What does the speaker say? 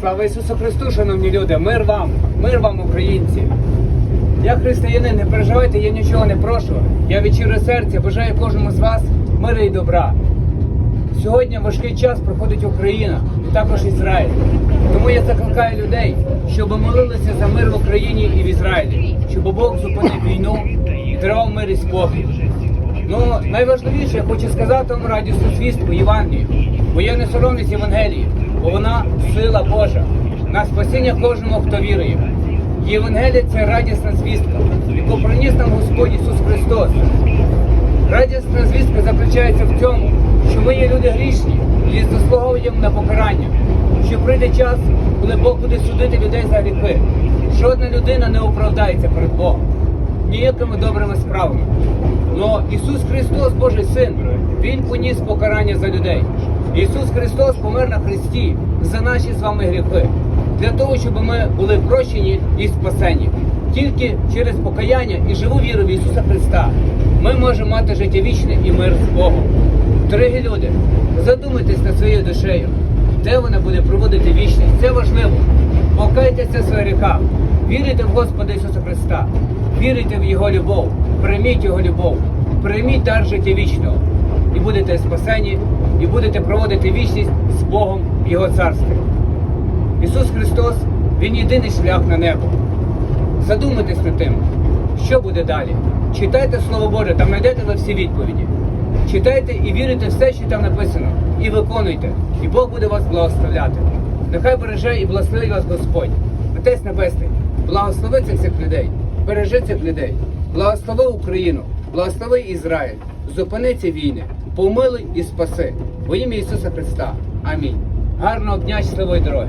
Слава Ісусу Христу, шановні люди! Мир вам, мир вам, українці! Я християнин, не переживайте, я нічого не прошу. Я від щирого серця бажаю кожному з вас миру і добра. Сьогодні важкий час проходить Україна і також Ізраїль. Тому я закликаю людей, щоб молилися за мир в Україні і в Ізраїлі, щоб Бог зупинив війну і тривав мир і спокій. Ну, найважливіше, я хочу сказати вам радісну звістку Євангелію, бо я не соромлюсь Євангелії, бо вона сила Божа на спасіння кожному, хто вірує. Євангелія це радісна звістка, яку приніс нам Господь Ісус Христос. Радісна звістка заключається в цьому, що ми є люди грішні і заслуговуємо на покарання, що прийде час, коли Бог буде судити людей за гріхи. Жодна людина не оправдається перед Богом ніякими добрими справами. Но Ісус Христос, Божий Син, Він поніс покарання за людей. Ісус Христос помер на Христі за наші з вами гріхи, для того, щоб ми були прощені і спасені. Тільки через покаяння і живу віру в Ісуса Христа ми можемо мати життя вічне і мир з Богом. Дорогі люди, задумайтесь над своєю душею, де вона буде проводити вічність. Це важливо. Покайтеся в своїх гріхах, вірите в Господа Ісуса Христа, вірите в Його любов, прийміть Його любов, прийміть дар життя вічного, і будете спасені, і будете проводити вічність з Богом в Його царстві. Ісус Христос, Він єдиний шлях на небо. Задумайтесь над тим, що буде далі. Читайте Слово Боже, там знайдете ви всі відповіді. Читайте і вірите все, що там написано, і виконуйте, і Бог буде вас благословляти. Нехай береже і благословить вас Господь. Отець Небесний, благослови цих цих людей, бережи цих людей, благослови Україну, благослови Ізраїль, зупини ці війни, помилуй і спаси. Во ім'я Ісуса Христа. Амінь. Гарного дня, щасливої дороги.